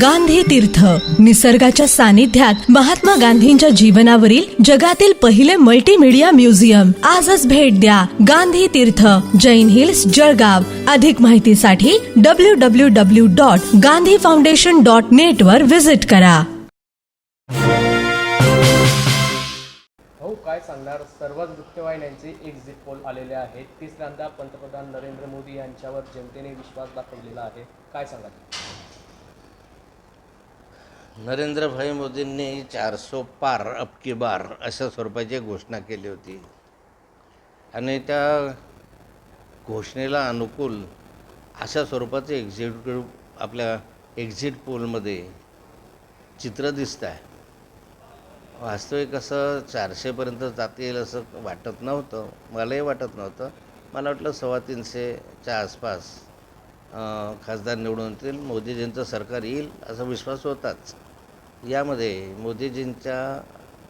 गांधी तीर्थ. निसर्गाच्या सानिध्यात महात्मा गांधींच्या जीवनावरील जगातील पहिले मल्टीमीडिया म्युझियम आजच भेट द्या गांधी तीर्थ. जैन हिल्स जळगाव. अधिक माहितीसाठी W W W dot Gandhi foundation dot net वर व्हिजिट करा. भाऊ काय सांगणार? सर्वच वृत्तवाहिन्यांचे एक्झिट पोल आलेले आहेत. तिसऱ्यांदा पंतप्रधान नरेंद्र मोदी यांच्यावर जनतेने विश्वास दाखवलेला आहे. काय सांगाल? नरेंद्रभाई मोदींनी चारसो पार अबकी बार अशा स्वरूपाची घोषणा केली होती. आणि त्या घोषणेला अनुकूल अशा स्वरूपाचं एक्झिक्युटिव्ह आपल्या एक्झिट पोलमध्ये चित्र दिसत आहे. वास्तविक असं चारशेपर्यंत जाता येईल असं वाटत नव्हतं. मलाही वाटत नव्हतं. मला वाटलं सव्वा तीनशेच्या आसपास खासदार निवडून येतील. मोदीजींचं सरकार येईल असा विश्वास होताच. यामध्ये मोदीजींच्या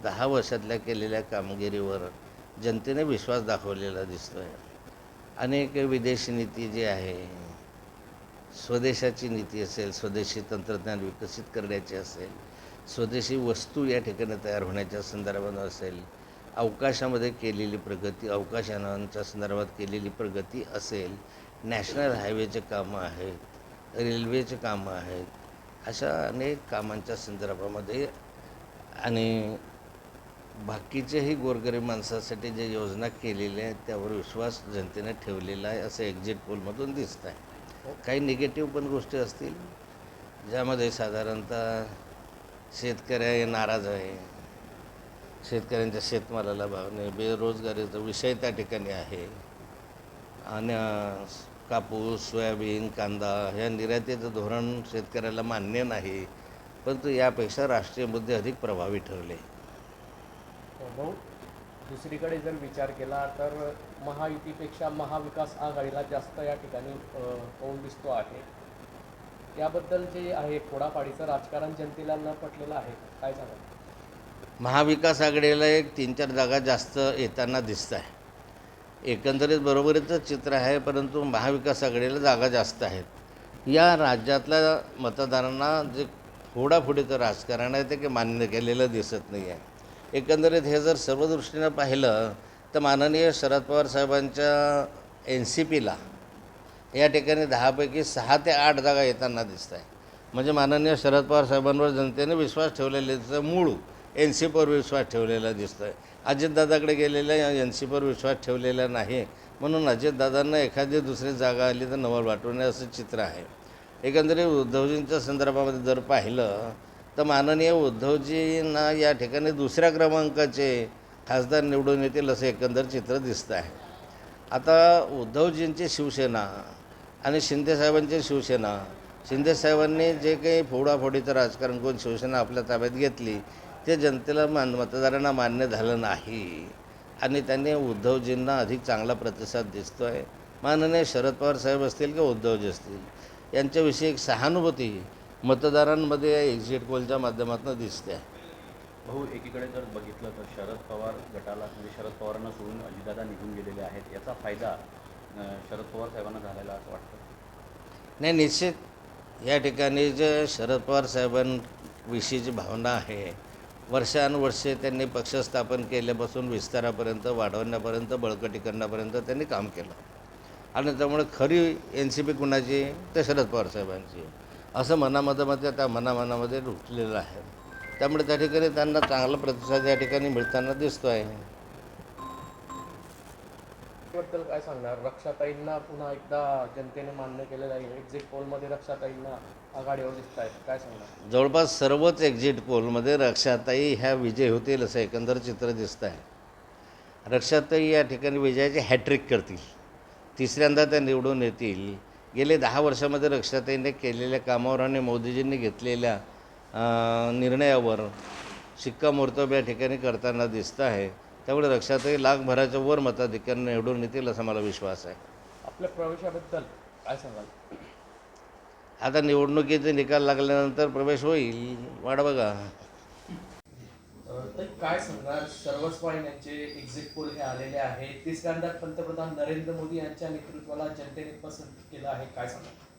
दहा वर्षातल्या केलेल्या कामगिरीवर जनतेने विश्वास दाखवलेला दिसतो आहे अनेक विदेशी नीती जी आहे स्वदेशाची नीती असेल स्वदेशी तंत्रज्ञान विकसित करण्याची असेल स्वदेशी वस्तू या ठिकाणी तयार होण्याच्या संदर्भात असेल अवकाशामध्ये केलेली प्रगती अवकाशानांच्या संदर्भात केलेली प्रगती असेल नॅशनल हायवेचे कामं आहेत रेल्वेचे कामं आहेत अशा अनेक कामांच्या संदर्भामध्ये आणि बाकीचेही गोरगरीब माणसासाठी जे योजना केलेल्या आहेत त्यावर विश्वास जनतेने ठेवलेला आहे असं एक्झिट पोलमधून दिसत आहे. काही निगेटिव्ह पण गोष्टी असतील ज्यामध्ये साधारणतः शेतकऱ्या नाराज आहे शेतकऱ्यांच्या शेतमालाला भाव नाही बेरोजगारीचा विषय त्या ठिकाणी आहे आणि कापूस सोयाबीन कांदा ह्या निर्यातीचं धोरण शेतकऱ्याला मान्य नाही परंतु यापेक्षा राष्ट्रीय मुद्दे अधिक प्रभावी ठरले. भाऊ दुसरीकडे जर विचार केला तर महायुतीपेक्षा महाविकास आघाडीला जास्त या ठिकाणी कौल दिसतो आहे. याबद्दल जे आहे फोडाफाडीचं राजकारण जनतेला न पटलेलं आहे. काय सांगाल? महाविकास आघाडीला एक तीन चार जागा जास्त येताना दिसत आहे एकंदरीत बरोबरीचं चित्र आहे परंतु महाविकास आघाडीला जागा जास्त आहेत. या राज्यातल्या मतदारांना जे फोडाफोडीचं राजकारण आहे ते काही मान्य केलेलं दिसत नाही आहे एकंदरीत हे जर सर्व दृष्टीनं पाहिलं तर माननीय शरद पवार साहेबांच्या एन सी पीला या ठिकाणी दहापैकी सहा ते आठ जागा येताना दिसत आहे म्हणजे माननीय शरद पवार साहेबांवर जनतेने विश्वास ठेवलेल्याचं मूळ एन सी पीवर विश्वास ठेवलेला दिसतो आहे अजितदादाकडे गेलेल्या एन सी विश्वास ठेवलेला नाही. म्हणून अजितदादांना एखादी दुसरी जागा आली तर नवल वाटू नये असं चित्र आहे. एकंदरीत उद्धवजींच्या संदर्भामध्ये जर पाहिलं तर माननीय उद्धवजींना या ठिकाणी दुसऱ्या क्रमांकाचे खासदार निवडून येतील असं एकंदर चित्र दिसतं आहे. आता उद्धवजींची शिवसेना आणि शिंदेसाहेबांची शिवसेना शिंदेसाहेबांनी जे काही फोडाफोडीचं राजकारण करून शिवसेना आपल्या ताब्यात घेतली ते जनतेला मान मतदारांना मान्य झालं नाही आणि त्यांनी उद्धवजींना अधिक चांगला प्रतिसाद दिसतो आहे माननीय शरद पवार साहेब असतील किंवा उद्धवजी असतील यांच्याविषयी एक सहानुभूती मतदारांमध्ये एक्झिट पोलच्या माध्यमातून दिसते. आहे भाऊ एकीकडे जर बघितलं तर शरद पवार गटाला म्हणजे शरद पवारांना सोडून अजितदादा निघून गेलेले आहेत याचा फायदा शरद पवार साहेबांना झालेला असं वाटतं? नाही निश्चित. या ठिकाणी जे शरद पवार साहेबांविषयीची भावना आहे वर्षानुवर्षे त्यांनी पक्ष स्थापन केल्यापासून विस्तारापर्यंत वाढवण्यापर्यंत बळकटी करण्यापर्यंत त्यांनी काम केलं. आणि त्यामुळे खरी एन सी पी कुणाची? ते शरद पवार साहेबांची. असं मनामध्ये त्या मनामनामध्ये रुटलेलं आहे. त्यामुळे त्या ठिकाणी त्यांना चांगला प्रतिसाद या ठिकाणी मिळताना दिसतो आहे बद्दल काय सांगणार? रक्षाताईंना पुन्हा एकदा जनतेने मान्य केलेलं आहे एक्झिट पोलमध्ये रक्षाताईंना आघाडीवर दिसत आहेत काय सांगणार? जवळपास सर्वच एक्झिट पोलमध्ये रक्षाताई ह्या विजय होतील असं एकंदर चित्र दिसतं आहे रक्षाताई या ठिकाणी विजयाची हॅट्रिक करतील. तिसऱ्यांदा त्या निवडून येतील. गेले दहा वर्षामध्ये रक्षाताईने केलेल्या कामावर आणि मोदीजींनी घेतलेल्या निर्णयावर शिक्कामोर्तब या ठिकाणी करताना दिसतं आहे. त्यामुळे रक्षाताई लाखभराच्या वर मताधिक्याने निवडून येतील असा मला विश्वास आहे. आपल्या प्रवेशाबद्दल काय सांगाल? आता निवडणुकीचे निकाल लागल्यानंतर प्रवेश होईल. वाट बघा. तर काय सांगणार सर्वच वाहिन्यांचे एक्झिट पोल हे आलेले आहे. तिसऱ्यांदा पंतप्रधान नरेंद्र मोदी यांच्या नेतृत्वाला जनतेने पसंत केलं आहे. काय सांगणार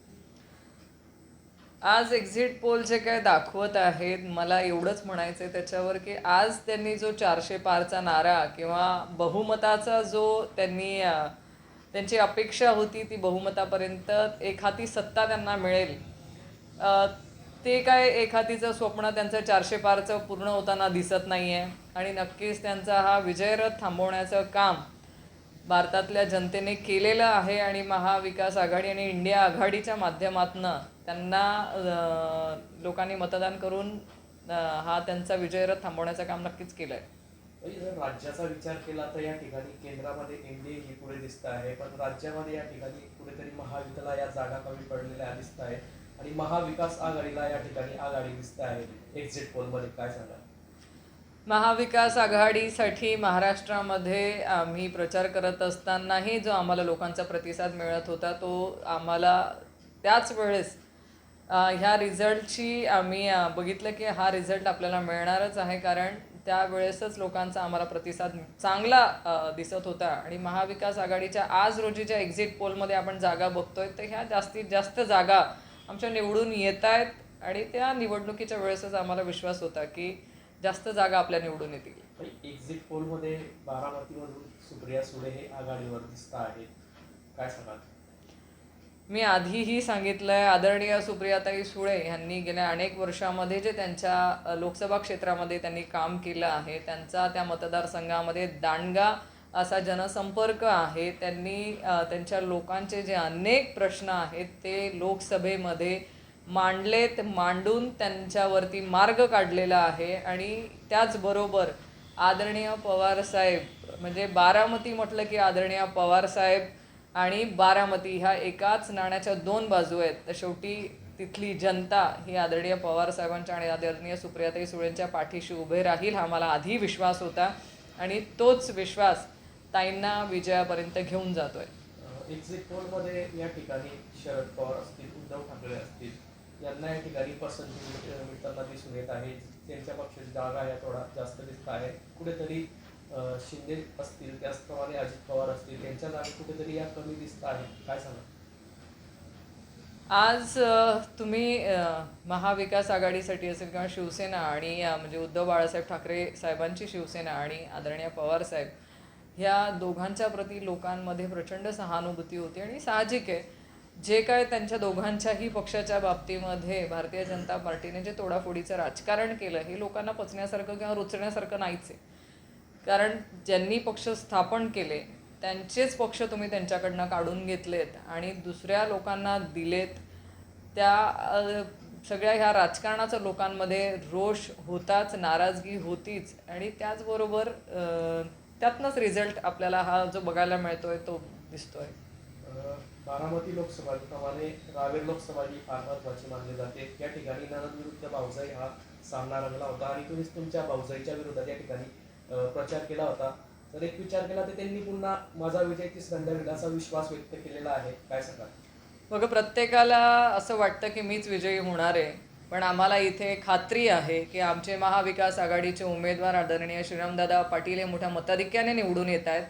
आज एक्झिट पोल जे काय दाखवत आहेत मला एवढंच म्हणायचं आहे त्याच्यावर की आज त्यांनी जो चारशे पारचा नारा किंवा बहुमताचा जो त्यांनी त्यांची अपेक्षा होती ती बहुमतापर्यंत एक हाती सत्ता त्यांना मिळेल. ते काय एक हातीचं स्वप्न त्यांचं चारशे पारचं पूर्ण होताना दिसत नाही आहे आणि नक्कीच त्यांचा हा विजयरथ थांबवण्याचं काम भारतातल्या जनतेने केलेलं आहे आणि महाविकास आघाडी आणि इंडिया आघाडीच्या माध्यमातून त्यांना लोकांनी मतदान करून हा त्यांचा विजयरथ थांबवण्याचं काम नक्कीच केलं आहे जर राज्याचा विचार केला तर या ठिकाणी केंद्रामध्ये एनडीए ही पुढे दिसत आहे पण राज्यामध्ये या ठिकाणी कुठेतरी महायुतीला या जागा कमी पडलेल्या दिसत आहे आणि महाविकास आघाडीला या ठिकाणी आघाडी दिसत आहे. एक्झिट पोलमध्ये काय सांगा महाविकास आघाडीसाठी महाराष्ट्रामध्ये आम्ही प्रचार करत असतानाही जो आम्हाला लोकांचा प्रतिसाद मिळत होता तो आम्हाला त्याच वेळेस ह्या रिझल्टची आम्ही बघितलं की हा रिझल्ट आपल्याला मिळणारच आहे. कारण त्यावेळेसच लोकांचा आम्हाला प्रतिसाद चांगला दिसत होता. आणि महाविकास आघाडीच्या आज रोजीच्या एक्झिट पोलमध्ये आपण जागा बघतोय तर ह्या जास्तीत जास्त जागा आमच्या निवडून येत आहेत आणि त्या निवडणुकीच्या वेळेसच आम्हाला विश्वास होता की जास्त जागा आपल्या निवडून येतील. एक्झिट पोलमध्ये बारामतीमधून सुप्रिया सुळे हे आघाडीवर दिसत आहेत. काय सांगाल? मी आधीही सांगितलंय आदरणीय सुप्रियाताई सुळे यांनी गेल्या अनेक वर्षामध्ये जे त्यांच्या लोकसभा क्षेत्रामध्ये त्यांनी काम केलं आहे त्यांचा त्या मतदारसंघामध्ये दांडगा असा जनसंपर्क आहे. त्यांनी त्यांच्या लोकांचे जे अनेक प्रश्न आहेत ते लोकसभेमध्ये मांडलेत मांडून त्यांच्यावरती मार्ग काढलेला आहे आणि त्याचबरोबर आदरणीय पवारसाहेब म्हणजे बारामती म्हटलं की आदरणीय पवारसाहेब आणि बारामती ह्या एकाच नाण्याच्या दोन बाजू आहेत. तर शेवटी तिथली जनता ही आदरणीय पवार साहेबांच्या आणि आदरणीय सुप्रियाताई सुळेंच्या पाठीशी उभे राहील हा मला आधी विश्वास होता आणि तोच विश्वास ताईंना विजयापर्यंत घेऊन जातोय. एक्झिट पोलमध्ये या ठिकाणी शरद पवार असतील उद्धव ठाकरे असतील यांना या ठिकाणी पसंती मिळताना दिसून येत आहे. त्यांच्या पक्षाची जागा या थोडा जास्त दिसत आहे. कुठेतरी शिंदे असतील त्याचप्रमाणे अजित पवार असतील यांच्या जागा कुठेतरी या कमी दिसत आहे. काय सांगा? आज तुम्ही महाविकास आघाडीसाठी असेल किंवा शिवसेना आणि म्हणजे उद्धव बाळासाहेब ठाकरे साहेबांची शिवसेना आणि आदरणीय पवारसाहेब ह्या दोघांच्या प्रती लोकांमध्ये प्रचंड सहानुभूती होती आणि साहजिक आहे. जे काय त्यांच्या दोघांच्याही पक्षाच्या बाबतीमध्ये भारतीय जनता पार्टीने जे तोडाफोडीचं राजकारण केलं हे लोकांना पचण्यासारखं किंवा रुचण्यासारखं नाहीच आहे. कारण ज्यांनी पक्ष स्थापन केले त्यांचेच पक्ष तुम्ही त्यांच्याकडनं काढून घेतलेत आणि दुसऱ्या लोकांना दिलेत त्या सगळ्या ह्या राजकारणाचं लोकांमध्ये रोष होताच नाराजगी होतीच आणि त्याचबरोबर त्यातनंच रिझल्ट आपल्याला हा जो बघायला मिळतोय तो दिसतोय. आहे बारामती लोकसभाप्रमाणे रावेर लोकसभा ही फार महत्वाची मानली जाते. या ठिकाणी ननद विरुद्ध भाऊजाई हा सामना रंगला होता आणि तुम्हीच तुमच्या भाऊजाईच्या विरोधात या ठिकाणी प्रचार केला होता. तर एक विचार केला तर त्यांनी पुन्हा माझा विजय तिसऱ्यांदा होईल असा विश्वास व्यक्त केलेला आहे. काय सांगा बघा प्रत्येकाला असं वाटतं की मीच विजयी होणार आहे पण आम्हाला इथे खात्री आहे की आमचे महाविकास आघाडीचे उमेदवार आदरणीय श्रीरामदादा पाटील हे मोठ्या मताधिक्याने निवडून येत आहेत.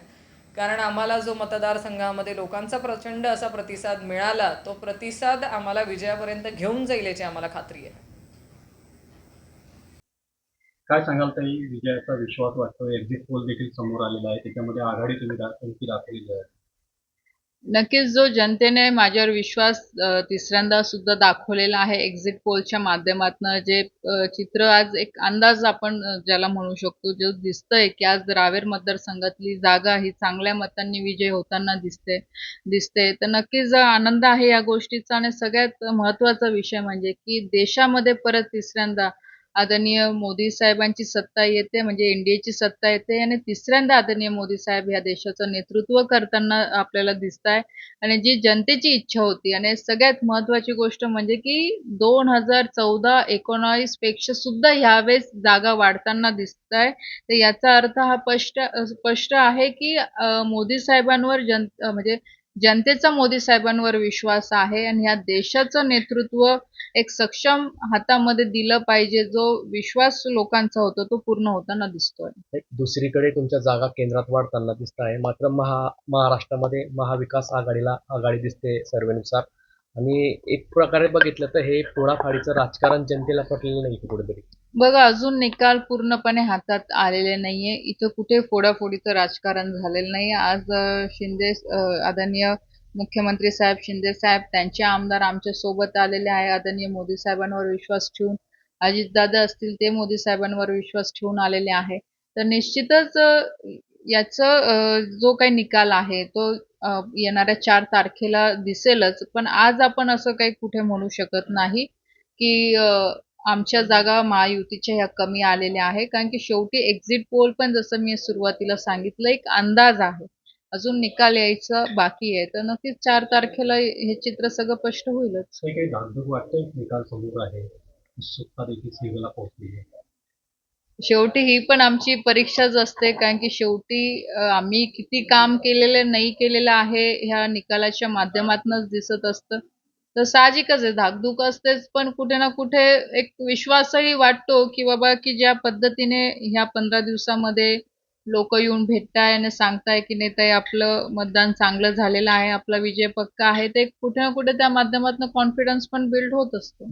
कारण आम्हाला जो मतदारसंघामध्ये लोकांचा प्रचंड असा प्रतिसाद मिळाला तो प्रतिसाद आम्हाला विजयापर्यंत घेऊन जाईल याची आम्हाला खात्री आहे. काय सांगाल ताई? विजयाचा विश्वास वाटतो एक्झिट पोल देखील समोर आलेला आहे. त्याच्यामध्ये आघाडी तुम्ही दाखवलेली आहे नक्कीच जो जनतेने माझ्यावर विश्वास अ, तिसऱ्यांदा सुद्धा दाखवलेला आहे एक्झिट पोलच्या माध्यमातून जे अ, चित्र आज एक अंदाज आपण अ, ज्याला म्हणू शकतो जो दिसतंय की आज रावेर मतदारसंघातली जागा ही चांगल्या मतांनी विजय होताना दिसते दिसते. तर नक्कीच आनंद आहे या गोष्टीचा आणि सगळ्यात महत्त्वाचा विषय म्हणजे की देशामध्ये परत तिसऱ्यांदा आदरणीय मोदी साहेबांची सत्ता येते म्हणजे एनडीएची सत्ता येते आणि तिसऱ्यांदा आदरणीय मोदी साहेब ह्या देशाचं नेतृत्व करताना आपल्याला दिसत आहे आणि जी जनतेची इच्छा होती आणि सगळ्यात महत्त्वाची गोष्ट म्हणजे की दोन हजार चौदा एकोणावीसपेक्षा सुद्धा ह्यावेळेस जागा वाढताना दिसत आहे तर याचा अर्थ हा स्पष्ट स्पष्ट आहे की मोदी साहेबांवर जन म्हणजे जनतेचा मोदी साहेबांवर विश्वास आहे आणि ह्या देशाचं नेतृत्व एक सक्षम हातामध्ये दिलं पाहिजे जो विश्वास लोकांचा होतो तो पूर्ण होताना दिसतोय. दुसरीकडे तुमच्या जागा केंद्रात वाढताना दिसत आहे. मात्र महा महाराष्ट्रामध्ये महाविकास आघाडीला आघाडी दिसते सर्वेनुसार. आणि एक प्रकारे बघितलं तर हे पोळाफाडीचं राजकारण जनतेला पटलेलं नाही कुठेतरी. बघा अजून निकाल पूर्णपणे हातात आलेले नाहीये. इथं कुठे फोडाफोडीचं राजकारण झालेलं नाही आज अ, शिंदे अ, आदरणीय मुख्यमंत्री साहेब शिंदे साहेब त्यांचे आमदार आमच्यासोबत आलेले आहे. आदरणीय मोदी साहेबांवर विश्वास ठेवून अजितदादा असतील ते मोदी साहेबांवर विश्वास ठेवून आलेले आहे. तर निश्चितच अ, याचं अ, जो काही निकाल आहे तो अ, येणाऱ्या चार तारखेला दिसेलच. पण आज आपण असं काही कुठे म्हणू शकत नाही की अ, आमच्या जागा महायुतीच्या ह्या कमी आलेल्या आहे कारण की शेवटी एक्झिट पोल पण जसं मी सुरुवातीला सांगितलं एक अंदाज आहे. अजून निकाल यायचा बाकी आहे. तर नक्कीच चार तारखेला हे चित्र सगळं स्पष्ट होईलच. काही काही धाकधूक वाटतंय निकाल समोर आहे. उत्सुकता देखील सीमेला पोहोचली आहे. शेवटी ही पण आमची परीक्षाच असते. कारण की शेवटी आम्ही किती काम केलेलं नाही केलेलं आहे ह्या निकालाच्या माध्यमातूनच दिसत असतं. तर साहजिकच आहे. धाकधूक असतेच पण कुठे ना कुठे एक विश्वासही वाटतो की बाबा की ज्या पद्धतीने ह्या पंधरा दिवसामध्ये लोक येऊन भेटताय आणि सांगताय की नाही ताई आपलं मतदान चांगलं झालेलं आहे आपला विजय पक्का आहे ते कुठे ना कुठे त्या माध्यमातून कॉन्फिडन्स पण बिल्ड होत असतो.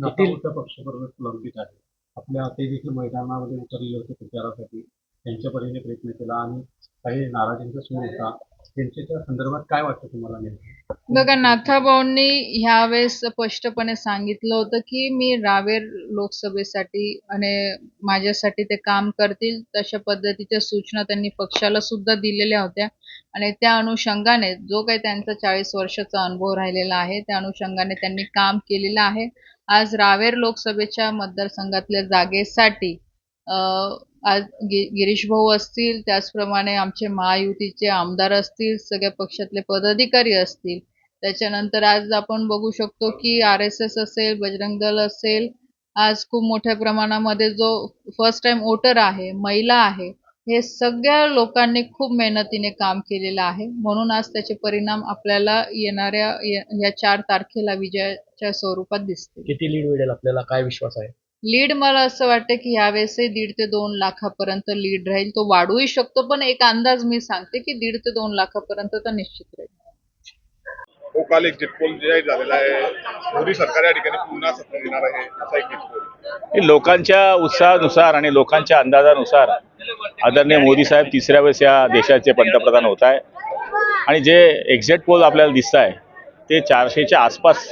पक्षाबरोबर प्रलंबित आहे. आपल्या ते देखील मैदानामध्ये उतरले होते प्रचारासाठी. त्यांच्या परीने प्रयत्न केला आणि काही नाराजींचा सूर होता. त्यांच्या संदर्भात काय वाटतं तुम्हाला नेमकं? बघा नाथाभाऊंनी ह्यावेळेस स्पष्टपणे सांगितलं होतं की मी रावेर लोकसभेसाठी आणि माझ्यासाठी ते काम करतील तशा पद्धतीच्या सूचना त्यांनी पक्षाला सुद्धा दिलेल्या होत्या. आणि त्या अनुषंगाने जो काही त्यांचा चाळीस वर्षाचा अनुभव राहिलेला आहे त्या अनुषंगाने त्यांनी काम केलेलं आहे. आज रावेर लोकसभेच्या मतदारसंघातल्या जागेसाठी अं, आज गिरीश गिरीश भाऊ असतील त्याचप्रमाणे आमचे महायुतीचे आमदार असतील सगळ्या पक्षातले पदाधिकारी असतील. त्याच्यानंतर आज आपण बघू शकतो की आर एस एस असेल बजरंग दल असेल आज खूप मोठ्या प्रमाणामध्ये जो फर्स्ट टाइम वोटर आहे महिला आहे हे सगळ्या लोकांनी खूप मेहनतीने काम केलेलं आहे. म्हणून आज त्याचे परिणाम आपल्याला येणाऱ्या या या चार तारखेला विजयाच्या स्वरूपात दिसतील. किती लीड मिळेल आपल्याला? काय विश्वास आहे? लीड मला असं वाटतं की यावेळेसही दीड ते दोन लाखापर्यंत लीड राहील. तो वाढूही शकतो पण एक अंदाज मी सांगते की दीड ते दोन लाखापर्यंत तर निश्चित राहील. तो काल एक्झिट पोल जाहीर झालेला आहे मोदी सरकार या ठिकाणी पुन्हा सत्ता येणार आहे असा एक्झिट पोल हे लोकांच्या उत्साहानुसार आणि लोकांच्या अंदाजानुसार आदरणीय मोदी साहेब तिसऱ्या वेळेस या देशाचे पंतप्रधान होत आहे आणि जे एक्झिट पोल आपल्याला दिसत आहे ते चारशेच्या आसपास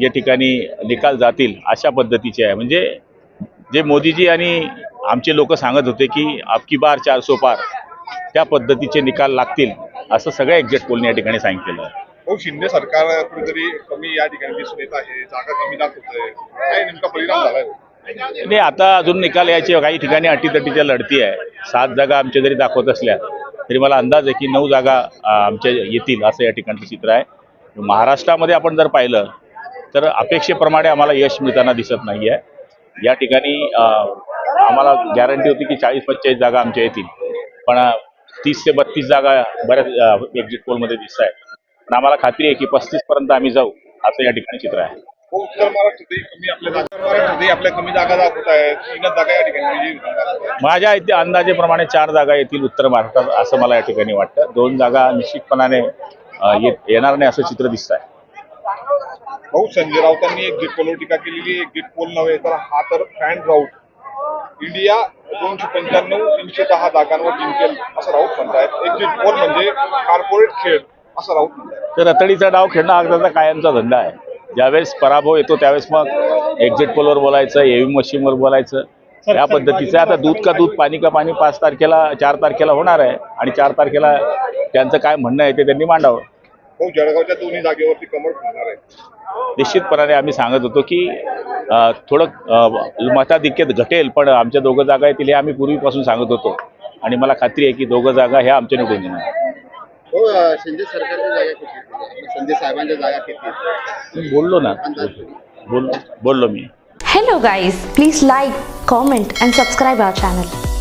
या ठिकाणी निकाल जातील अशा पद्धतीचे आहे. म्हणजे जे मोदीजी आणि आमचे लोक सांगत होते की आपकी बार चारसो पार त्या पद्धतीचे निकाल लागतील असं सगळ्या एक्झिट पोलने या ठिकाणी सांगितलेलं आहे. हो शिंदे सरकार कुठेतरी कमी या ठिकाणी दिसून येत आहे जागा कमी काय नेमका परिणाम झालाय? नाही आता अजून निकाल यायचे काही ठिकाणी अटीतटीच्या लढती आहे. सात जागा आमच्या जरी दाखवत असल्या तरी मला अंदाज आहे की नऊ जागा आमच्या येतील असं या ठिकाणचं चित्र आहे. महाराष्ट्रामध्ये आपण जर पाहिलं तर अपेक्षेप्रमाणे आम्हाला यश मिळताना दिसत नाही आहे या ठिकाणी आम्हाला गॅरंटी होती की चाळीस पंचेचाळीस जागा आमच्या येतील. पण तीस ते बत्तीस जागा बऱ्याच एक्झिट पोलमध्ये दिसत आहेत. पण आम्हाला खात्री आहे की पस्तीस पर्यंत आम्ही जाऊ असं या ठिकाणी चित्र आहे. उत्तर महाराष्ट्रातही आपल्या कमी जागा दाखवत माझ्या इथे अंदाजेप्रमाणे चार जागा येतील उत्तर महाराष्ट्रात असं मला या ठिकाणी वाटतं. दोन जागा निश्चितपणाने येणार नाही असं चित्र दिसत आहे. भाऊ संजय राऊतांनी एक्झिट पोलवर टीका केलेली एक्झिट पोल नव्हे तर हा तर फॅन राऊट इंडिया दोनशे पंच्याण्णव तीनशे दहा जागांवर जिंकेल असं राऊत म्हणतायत. एक्झिट पोल म्हणजे कॉर्पोरेट खेळ असं राऊत म्हणतायत. तर रतडीचा डाव खेळणं हा कायमचा धंदा आहे. ज्यावेळेस पराभव येतो त्यावेळेस मग एक्झिट पोलवर बोलायचं एव्ही मशीनवर बोलायचं. या पद्धतीचं. आता दूध का दूध पाणी का पाणी पाच तारखेला चार तारखेला होणार आहे. आणि चार तारखेला त्यांचं काय म्हणणं आहे ते त्यांनी मांडावं. भाऊ जळगावच्या दोन्ही जागेवरती कमळ फुलणार आहे. निश्चितपणाने आम्ही सांगत होतो की थोडं अ, मताधिक्य घटेल पण आमच्या दोघं जागा येतील हे आम्ही पूर्वीपासून सांगत होतो. आणि मला खात्री आहे की दोघं जागा ह्या आमच्या निवडून येणार हो शिंदे सरकारच्या जागा किती शिंदे साहेबांच्या जागा किती मी बोललो ना. बोल बोललो मी. Hello guys, please like, comment and subscribe our channel.